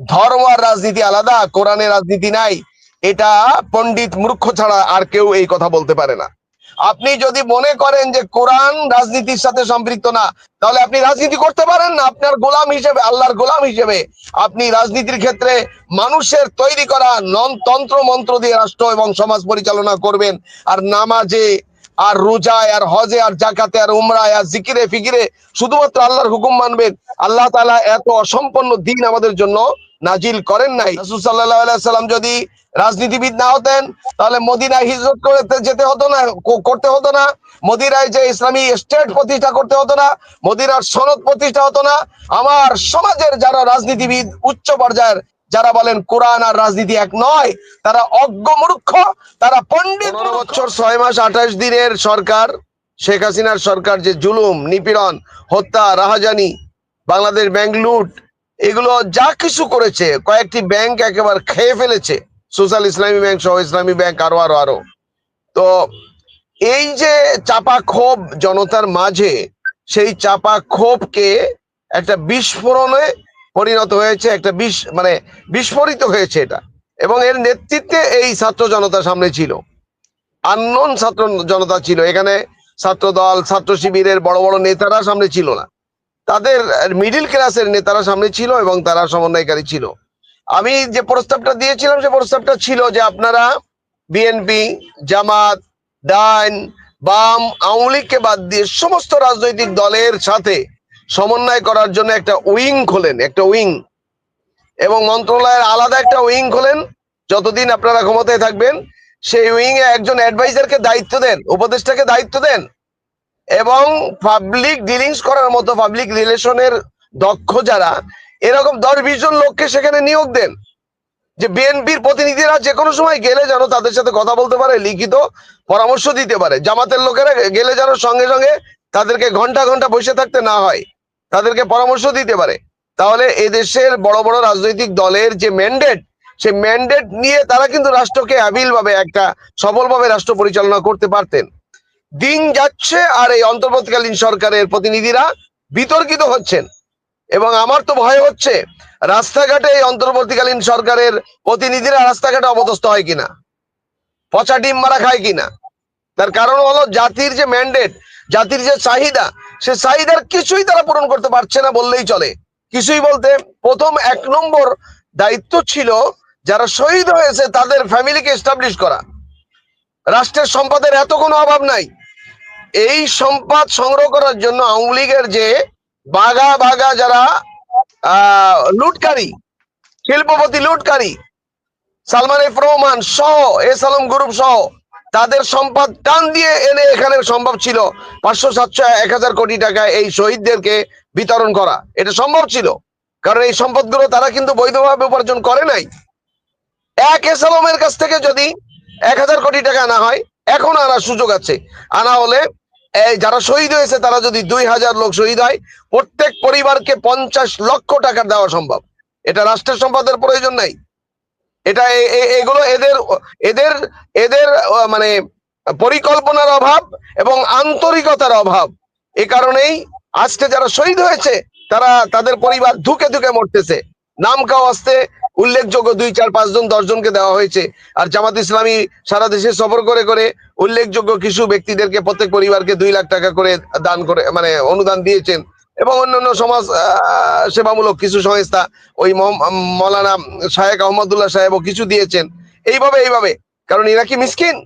ধর্ম আর রাজনীতি আলাদা কোরআনের রাজনীতি নাই। এটা পণ্ডিত মূর্খ ছাড়া আর কেউ এই কথা বলতে পারে না। আপনি যদি মনে করেন যে কোরআন রাজনীতির সাথে সম্পৃক্ত না, তাহলে আপনি রাজনীতি করতে পারেন না। আপনার গোলাম হিসেবে, আল্লাহর গোলাম হিসেবে আপনি রাজনীতির ক্ষেত্রে মানুষের তৈরি করা নন তন্ত্র মন্ত্র দিয়ে রাষ্ট্র এবং সমাজ পরিচালনা করবেন। আর নামাজে আর রোজায়, আর হজে, আর জাকাতে আর উমরায়, আর জিকিরে, ফিকিরে শুধুমাত্র আল্লাহর হুকুম মানবেন। আল্লাহ তাআলা এত অসম্পন্ন দিন আমাদের জন্য নাজিল করেন নাই। সাল্লাম যদি রাজনীতিবিদ না হতেন, তাহলে মদিনায় হিজরত করতে যেতে হতো না করতে হতো না। মদিনায় যে ইসলামী স্টেট প্রতিষ্ঠা করতে হতো না, মদিনার সনদ প্রতিষ্ঠা হতো না। আমার সমাজের যারা রাজনীতিবিদ, উচ্চ পর্যায়ের যারা বলেন কোরআন আর রাজনীতি এক নয় তারা অজ্ঞ মূর্খ তারা পণ্ডিত বছর ছয় মাস আঠাশ দিনের সরকার শেখ হাসিনার সরকার যে জুলুম নিপীড়ন হত্যা রাহাজানি বাংলাদেশ ব্যাংক লুট এগুলো যা কিছু করেছে কয়েকটি ব্যাংক একেবারে খেয়ে ফেলেছে সোশ্যাল ইসলামী ব্যাংক সহ ইসলামী ব্যাংক আরও আরও আরও। তো এই যে চাপা ক্ষোভ জনতার মাঝে সেই চাপা ক্ষোভকে একটা বিস্ফোরণে পরিণত হয়েছে, একটা বিষ মানে বিস্ফোরিত হয়েছে এটা। এবং এর নেতৃত্বে এই ছাত্র জনতা সামনে ছিল। আননোন ছাত্র জনতা ছিল। এখানে ছাত্র দল ছাত্র শিবিরের বড় বড় নেতারা সামনে ছিল না। তাদের মিডিল ক্লাসের নেতারা সামনে ছিল এবং তারা সমন্বয়কারী ছিল। আমি যে প্রস্তাবটা দিয়েছিলাম, সে প্রস্তাবটা ছিল যে আপনারা বিএনপি জামাত, ডাইন, বাম, আওয়ামী লীগকে বাদ দিয়ে সমস্ত রাজনৈতিক দলের সাথে সমন্বয় করার জন্য একটা উইং খোলেন, একটা উইং। এবং মন্ত্রণালয়ের আলাদা একটা উইং খোলেন, যতদিন আপনারা ক্ষমতায় থাকবেন, সেই উইং এ একজন অ্যাডভাইজারকে দায়িত্ব দেন, উপদেষ্টাকে দায়িত্ব দেন। এবং পাবলিক ডিলিংস করার মতো পাবলিক রিলেশনের দক্ষ যারা, এরকম দশ বিশ জন লোককে সেখানে নিয়োগ দেন। যে বিএনপির প্রতিনিধিরা যে কোনো সময় গেলে যেন তাদের সাথে কথা বলতে পারে, লিখিত পরামর্শ দিতে পারে। জামাতের লোকেরা গেলে যেন সঙ্গে সঙ্গে তাদেরকে ঘণ্টা ঘণ্টা বসে থাকতে না হয়। তাদেরকে পরামর্শ দিতে পারে। তাহলে এদেশের বড় বড় রাজনৈতিক দলের যে ম্যান্ডেট সেই ম্যান্ডেট নিয়ে তারা কিন্তু রাষ্ট্রকে ভাবে একটা সফলভাবে রাষ্ট্র পরিচালনা করতে পারতেন। দিন যাচ্ছে আর এই অন্তর্বর্তীকালীন সরকারের প্রতিনিধিরা বিতর্কিত হচ্ছেন। এবং আমার তো ভয় হচ্ছে, রাস্তাঘাটে এই অন্তর্বর্তীকালীন সরকারের প্রতিনিধিরা রাস্তাঘাটে অবদস্থ হয় কিনা? পচা ডিম মারা খায় কিনা? তার কারণ হলো জাতির যে ম্যান্ডেট জাতির যে চাহিদা সে চাহিদার কিছুই তারা পূরণ করতে পারছে না বললেই চলে। কিছুই বলতে প্রথম এক নম্বর দায়িত্ব ছিল যারা শহীদ হয়েছে তাদের ফ্যামিলিকে এস্টাবলিশ করা। রাষ্ট্রের সম্পদের এত কোনো অভাব নাই। এই সম্পদ সংগ্রহ করার জন্য আওয়ামী লীগের যে বাগা বাগা যারা লুটকারী, শিল্পপতি লুটকারী, সালমান এফ রহমান সহ, এস আলম গ্রুপ সহ তাদের সম্পদ টান দিয়ে এনে এখানে সম্ভব ছিল পাঁচশো সাতশো এক হাজার কোটি টাকা এই শহীদদেরকে বিতরণ করা। এটা সম্ভব ছিল। কারণ এই সম্পদগুলো তারা কিন্তু বৈধভাবে উপার্জন করে নাই। এক এস আলমের কাছ থেকে যদি এক হাজার কোটি টাকা আনা হয়, এখন আনার সুযোগ আছে। আনা হলে যারা শহীদ হয়েছে, তারা যদি দুই হাজার লোক শহীদ হয়, প্রত্যেক পরিবারকে পঞ্চাশ লক্ষ টাকা দেওয়া সম্ভব। এটা রাষ্ট্রের সম্পদের প্রয়োজন নাই। এটা এগুলো এদের এদের এদের মানে পরিকল্পনার অভাব এবং আন্তরিকতার অভাব। এ কারণেই আজকে যারা শহীদ হয়েছে, তারা, তাদের পরিবার ধুকে ধুকে মরতেছে। নাম আসতে উল্লেখযোগ্য দুই, চার পাঁচজন দশজনকে দেওয়া হয়েছে। আর জামাত ইসলামী সারা দেশে সফর করে করে উল্লেখযোগ্য কিছু ব্যক্তিদেরকে প্রত্যেক পরিবারকে দুই লাখ টাকা করে দান করে মানে অনুদান দিয়েছেন। এবং অন্যান্য সমাজ সেবামূলক কিছু সংস্থা, ওই মৌলানা শাহেক আহমদুল্লাহ সাহেবও কিছু দিয়েছেন। এইভাবে এইভাবে। কারণ এরা কি মিসকিন?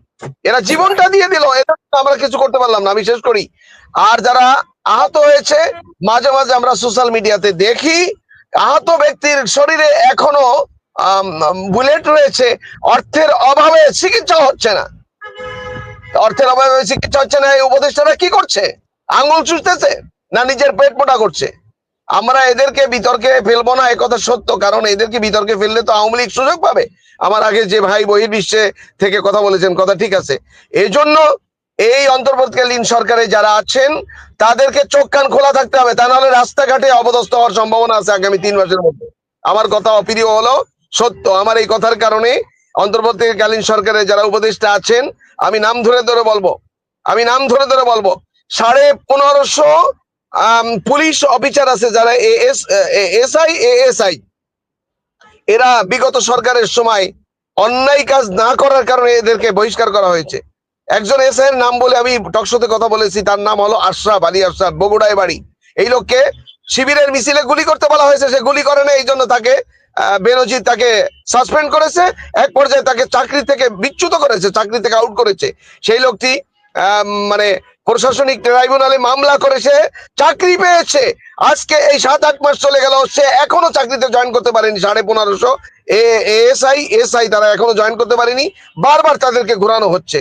এরা জীবনটা দিয়ে দিল এটা আমরা কিছু করতে পারলাম না, আমি শেষ করি। আর যারা আহত হয়েছে, মাঝে মাঝে আমরা সোশ্যাল মিডিয়াতে দেখি, আহত ব্যক্তির শরীরে এখনও বুলেট রয়েছে, অর্থের অভাবে চিকিৎসা হচ্ছে না। অর্থের অভাবে চিকিৎসা হচ্ছে না, এই উপদেষ্টারা কি করছে? আঙুল চুষতেছে। না নিজের পেট মোটা করছে। আমরা এদেরকে বিতর্কে ফেলব না একথা সত্য, কারণ এদেরকে বিতর্কে ফেললে তো আওয়ামী লীগ সুযোগ পাবে। আমার আগে যে ভাই বহির্বিশ্বে থেকে কথা বলেছেন, কথা ঠিক আছে। এই জন্য এই অন্তর্বর্তীকালীন সরকারে যারা আছেন, তাদেরকে চোখ কান খোলা থাকতে হবে, তা নাহলে রাস্তাঘাটে অবদস্থ হওয়ার সম্ভাবনা আছে আগামী তিন মাসের মধ্যে। আমার কথা অপ্রিয় হলো, সত্য। আমার এই কথার কারণে অন্তর্বর্তীকালীন সরকারে যারা উপদেষ্টা আছেন, আমি নাম ধরে ধরে বলব, আমি নাম ধরে ধরে বলব, সাড়ে পনেরোশো পুলিশ অফিসার আছে যারা এএস এসআই এএসআই এরা বিগত সরকারের সময় অন্যায় কাজ না করার কারণে এদেরকে বহিষ্কার করা হয়েছে। একজন এস এর নাম বলে আমি টকশোতে কথা বলেছি, তার নাম হলো আশরাফ আলী আশরাফ বগুড়ায় বাড়ি। এই লোককে শিবিরের মিছিলে গুলি করতে বলা হয়েছে, সে গুলি করে না এই জন্য তাকে বেনজির তাকে সাসপেন্ড করেছে, এক পর্যায়ে তাকে চাকরি থেকে বিচ্যুত করেছে, চাকরি থেকে আউট করেছে। সেই লোকটি মানে প্রশাসনিক ট্রাইব্যুনালে মামলা করেছে, চাকরি পেয়েছে। আজকে এই সাত, আট মাস চলে গেল, সে এখনও চাকরিতে জয়েন করতে পারেনি, সাড়ে পনেরোশো। এএসআই এসআই তারা এখনও জয়েন করতে পারেনি, বারবার তাদেরকে ঘোরানো হচ্ছে।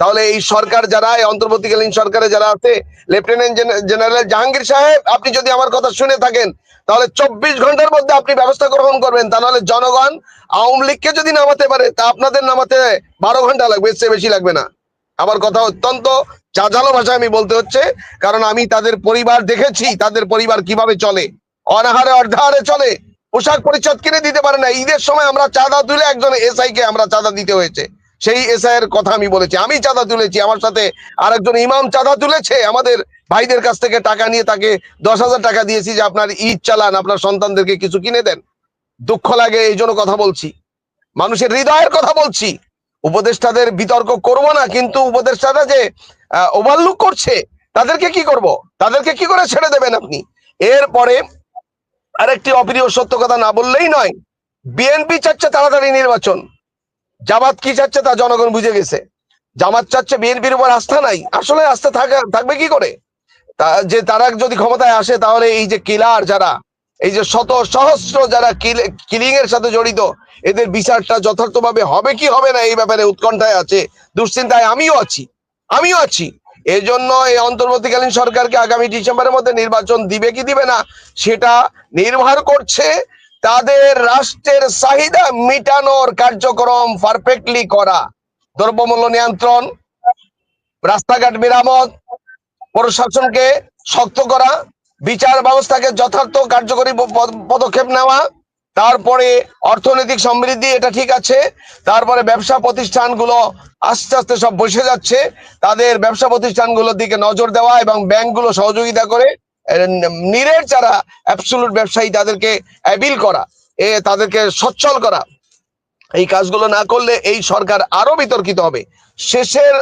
তাহলে এই সরকার যারা, এই অন্তর্বর্তীকালীন সরকারে যারা আছে লেফটেন্যান্ট জেনারেল জাহাঙ্গীর সাহেব, আপনি যদি আমার কথা শুনে থাকেন, তাহলে চব্বিশ ঘণ্টার মধ্যে আপনি ব্যবস্থা গ্রহণ করবেন। তা নাহলে জনগণ আওয়ামী লীগকে যদি নামাতে পারে, তা আপনাদের নামাতে বারো ঘণ্টা লাগবে চেয়ে বেশি লাগবে না। আমার কথা অত্যন্ত চাঝালো ভাষায় আমি বলতে হচ্ছে, কারণ আমি তাদের পরিবার দেখেছি, তাদের পরিবার কীভাবে চলে? অনাহারে অর্ধাহারে চলে। পোশাক পরিচ্ছদ কিনে দিতে পারে না। ঈদের সময় আমরা চাঁদা তুলে একজন এসআই কে আমরা চাঁদা দিতে হয়েছে। সেই এসআই এর কথা আমি বলেছি। আমি চাঁদা তুলেছি। আমার সাথে আরেকজন ইমাম চাঁদা তুলেছে। আমাদের ভাইদের কাছ থেকে টাকা নিয়ে তাকে দশ হাজার টাকা দিয়েছি যে আপনার ঈদ চালান, আপনার সন্তানদেরকে কিছু কিনে দেন। দুঃখ লাগে এই জন্য কথা বলছি। মানুষের হৃদয়ের কথা বলছি। উপদেষ্টাদের বিতর্ক করব না, কিন্তু উপদেষ্টারা যে ওভারলুক করছে, তাদেরকে কি করব? তাদেরকে কি করে ছেড়ে দেবেন আপনি? এরপরে আরেকটি অপ্রিয় সত্য কথা না বললেই নয় বিএনপি চাচ্ছে তাড়াতাড়ি নির্বাচন। জামাত কি চাচ্ছে তা জনগণ বুঝে গেছে। জামাত চাচ্ছে বিএনপির উপর আস্থা নাই। আসলে আস্থা থাকা- থাকবে কি করে? তা, যে তারা যদি ক্ষমতায় আসে, তাহলে এই যে কিলার যারা এই যে শত সহস্র যারা কিলিং এর সাথে জড়িত, এদের বিচারটা যথার্থভাবে হবে কি হবে না এই ব্যাপারে উৎকণ্ঠায় আছে, দুশ্চিন্তায় আমিও আছি আমিও আছি। এই জন্য এই অন্তর্বর্তীকালীন সরকারকে আগামী ডিসেম্বরের মধ্যে নির্বাচন দিবে কি দিবে না, সেটা নির্ভর করছে তাদের রাষ্ট্রের চাহিদা মিটানোর কার্যক্রম পারফেক্টলি করা। দ্রব্যমূল্য নিয়ন্ত্রণ, রাস্তাঘাট মেরামত, প্রশাসনকে শক্ত করা বিচার ব্যবস্থাকে যথার্থ কার্যকরী পদক্ষেপ নেওয়া, তারপরে অর্থনৈতিক সমৃদ্ধি, এটা ঠিক আছে, তারপরে ব্যবসা প্রতিষ্ঠানগুলো আস্তে আস্তে সব বসে যাচ্ছে, তাদের ব্যবসা প্রতিষ্ঠানগুলোর দিকে নজর দেওয়া এবং ব্যাংকগুলো সহযোগিতা করে নিরেট যারা অ্যাবসুলুট ব্যবসায়ী, তাদেরকে অ্যাবিল করা, এ, তাদেরকে সচ্ছল করা। এই কাজগুলো না করলে এই সরকার আরও বিতর্কিত হবে। শেষের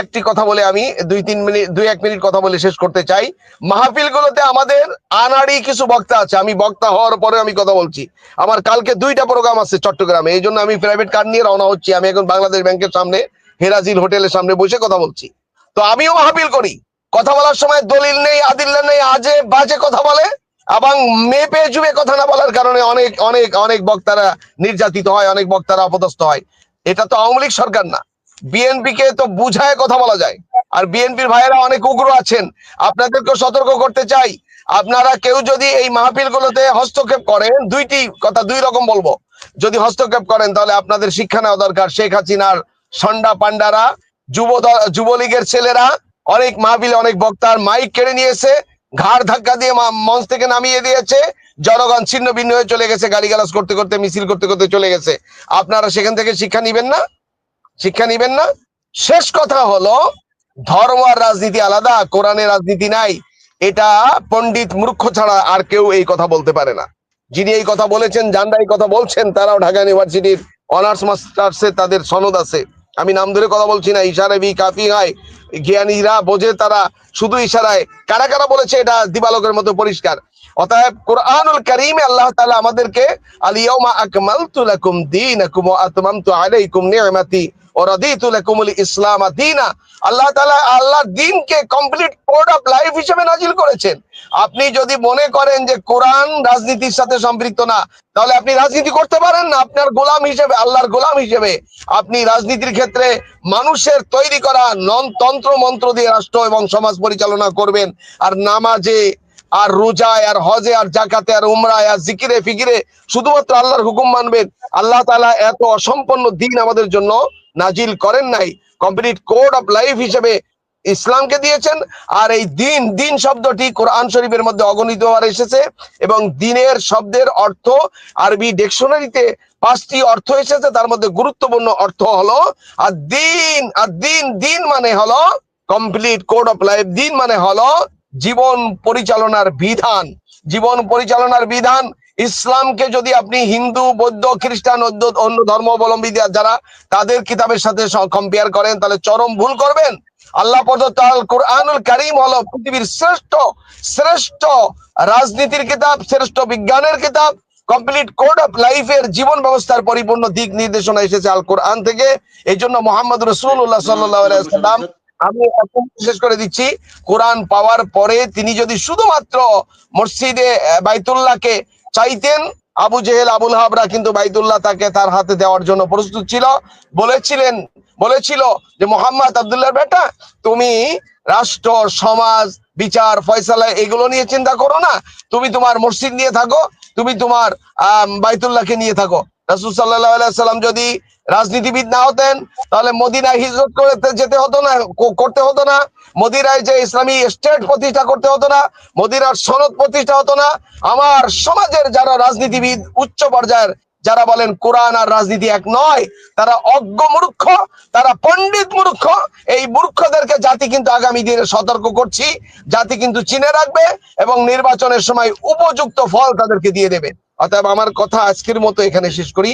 একটি কথা বলে আমি দুই, তিন মিনিট, দুই, এক মিনিট কথা বলে শেষ করতে চাই। মাহফিলগুলোতে আমাদের আনাড়ি কিছু বক্তা আছে, আমি বক্তা হওয়ার পরে আমি কথা বলছি। আমার কালকে দুইটা প্রোগ্রাম আছে চট্টগ্রামে, এই জন্য আমি প্রাইভেট কার নিয়ে রওনা হচ্ছি। আমি এখন বাংলাদেশ ব্যাংকের সামনে, হেরাজিল হোটেলের সামনে বসে কথা বলছি। তো আমিও মাহফিল করি। কথা বলার সময় দলিল নেই, আদিল্লা নেই, আজে বাজে কথা বলে এবং মেপে জুবে কথা না বলার কারণে অনেক অনেক অনেক বক্তারা নির্যাতিত হয়, অনেক বক্তারা অপদস্থ হয়। এটা তো আওয়ামী লীগ সরকার না। বিএনপি কে তো বুঝায় কথা বলা যায়। আর বিএনপির ভাইয়েরা অনেক উগ্র আছেন। আপনাদেরকে সতর্ক করতে চাই। আপনারা কেউ যদি এই মাহফিলগুলোতে হস্তক্ষেপ করেন, দুইটি কথা, দুই রকম বলব। যদি হস্তক্ষেপ করেন, তাহলে আপনাদের শিক্ষা নেওয়া দরকার। শেখ হাসিনার সন্ডা পান্ডারা যুব যুবলীগের ছেলেরা, অনেক মাহফিলে অনেক বক্তার মাইক কেড়ে নিয়েছে, ঘাড় ধাক্কা দিয়ে মঞ্চ থেকে নামিয়ে দিয়েছে, জনগণ ছিন্ন ভিন্ন হয়ে চলে গেছে, গালিগালাজ করতে করতে, মিছিল করতে করতে চলে গেছে। আপনারা সেখান থেকে শিক্ষা নিবেন না? শিক্ষা নিবেন না। শেষ কথা হলো, ধর্ম আর রাজনীতি আলাদা, কোরআনের রাজনীতি নাই। এটা পণ্ডিত মূর্খ ছাড়া আর কেউ এই কথা বলতে পারে না। যিনি এই কথা বলেছেন জানরা এই কথা বলছেন, তারাও ঢাকা ইউনিভার্সিটির অনার্স মাস্টার্সে তাদের সনদ আছে। আমি নাম ধরে কথা বলছি না ইশারে বি কাফি হয়। জ্ঞানীরা বোঝে তারা, শুধু ইশারায়। কারা কারা বলেছে এটা দিবালকের মতো পরিষ্কার? অতএব কোরআনুল কারীমে আল্লাহ তাআলা আমাদেরকে আল ইয়াউমা আকমালতু লাকুম দীনাকুম ওয়া আতমামতু আলাইকুম নি'মাতি ইসলাম আল্লাহ তাআলা আল্লাহর দ্বীনকে কমপ্লিট কোড অফ লাইফ হিসেবে নাজিল করেছেন। আপনি যদি মনে করেন যে কোরআন রাজনীতির সাথে সম্পৃক্ত না, তাহলে আপনি রাজনীতি করতে পারেন না। আপনার গোলাম হিসেবে, আল্লাহর গোলাম হিসেবে আপনি রাজনীতির ক্ষেত্রে মানুষের তৈরি করা নন তন্ত্র মন্ত্র দিয়ে রাষ্ট্র এবং সমাজ পরিচালনা করবেন। আর নামাজে, আর রোজায়, আর হজে, আর জাকাতে আর উমরায়, আর জিকিরে, ফিকিরে শুধুমাত্র আল্লাহর হুকুম মানবেন। আল্লাহ তাআলা এত অসম্পন্ন দিন আমাদের জন্য নাজিল করেন নাই। কমপ্লিট কোড অফ লাইফ হিসেবে ইসলামকে দিয়েছেন, আর এই দিন দিন শব্দটি কোরআন শরীফের মধ্যে অগণিত অগণিতবার এসেছে, এবং দিনের শব্দের অর্থ, আরবি ডিকশনারিতে পাঁচটি অর্থ এসেছে, তার মধ্যে গুরুত্বপূর্ণ অর্থ হলো, আর দিন আর দিন দিন মানে হলো কমপ্লিট কোড অফ লাইফ দিন মানে হলো জীবন পরিচালনার বিধান। জীবন পরিচালনার বিধান, ইসলামকে যদি আপনি হিন্দু, বৌদ্ধ, খ্রিস্টান, অন্য ধর্মাবলম্বী যারা, তাদের কিতাবের সাথে কম্পেয়ার করেন, তাহলে চরম ভুল করবেন। আল্লাহ কোরআনুল কারিম হলো পৃথিবীর শ্রেষ্ঠ শ্রেষ্ঠ রাজনীতির কিতাব, শ্রেষ্ঠ বিজ্ঞানের কিতাব কমপ্লিট কোড অফ লাইফের জীবন ব্যবস্থার পরিপূর্ণ দিক নির্দেশনা এসেছে আল কোরআন থেকে। এই জন্য মোহাম্মদ রসুল্লাহ সাল্লাম আমি বিশেষ করে দিচ্ছি, কোরআন পাওয়ার পরে তিনি যদি শুধুমাত্র মসজিদে, বাইতুল্লাহকে চাইতেন আবু জেহেল, আবুল হাবরা কিন্তু বাইতুল্লাহ তাকে তার হাতে দেওয়ার জন্য প্রস্তুত ছিল। বলেছিলেন, বলেছিল যে, মোহাম্মদ আবদুল্লাহ, বেটা, তুমি রাষ্ট্র, সমাজ, বিচার, ফয়সালা এগুলো নিয়ে চিন্তা করো না। তুমি তোমার মসজিদ নিয়ে থাকো, তুমি তোমার বাইতুল্লাহকে নিয়ে থাকো। রাসুল সাল্লাহ সাল্লাম যদি রাজনীতিবিদ না হতেন, তাহলে মদিনায় হিজরত করতে যেতে হতো না করতে হতো না। মদিনায় যে ইসলামী স্টেট প্রতিষ্ঠা করতে হতো না, মদিনার সনদ প্রতিষ্ঠা হতো না। আমার সমাজের যারা রাজনীতিবিদ, উচ্চ পর্যায়ের যারা বলেন কোরআন আর রাজনীতি এক নয়, তারা অজ্ঞ মূর্খ, তারা পণ্ডিত মূর্খ। এই মূর্খদেরকে জাতি কিন্তু আগামী দিনে সতর্ক করছি, জাতি কিন্তু চিনে রাখবে এবং নির্বাচনের সময় উপযুক্ত ফল তাদেরকে দিয়ে দেবে। অতএব আমার কথা আজকের মতো এখানে শেষ করি।